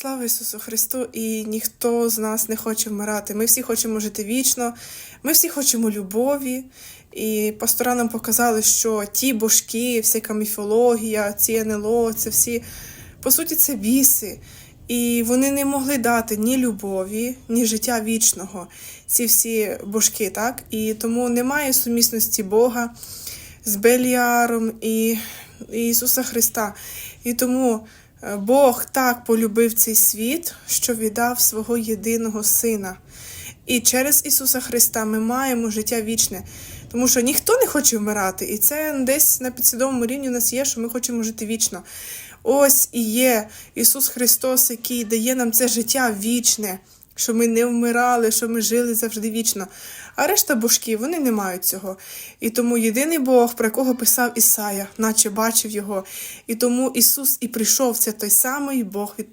Слава Ісусу Христу! І ніхто з нас не хоче вмирати. Ми всі хочемо жити вічно, ми всі хочемо любові. І пастора нам показали, що ті божки, всяка міфологія, ці НЛО, це всі, по суті, це біси. І вони не могли дати ні любові, ні життя вічного, ці всі божки, так? І тому немає сумісності Бога з Беліаром і Ісуса Христа. І тому Бог так полюбив цей світ, що віддав свого єдиного Сина. І через Ісуса Христа ми маємо життя вічне. Тому що ніхто не хоче вмирати, і це десь на підсвідомому рівні у нас є, що ми хочемо жити вічно. Ось і є Ісус Христос, який дає нам це життя вічне, що ми не вмирали, що ми жили завжди вічно. А решта божків, вони не мають цього. І тому єдиний Бог, про якого писав Ісая, наче бачив його. І тому Ісус і прийшов, це той самий Бог від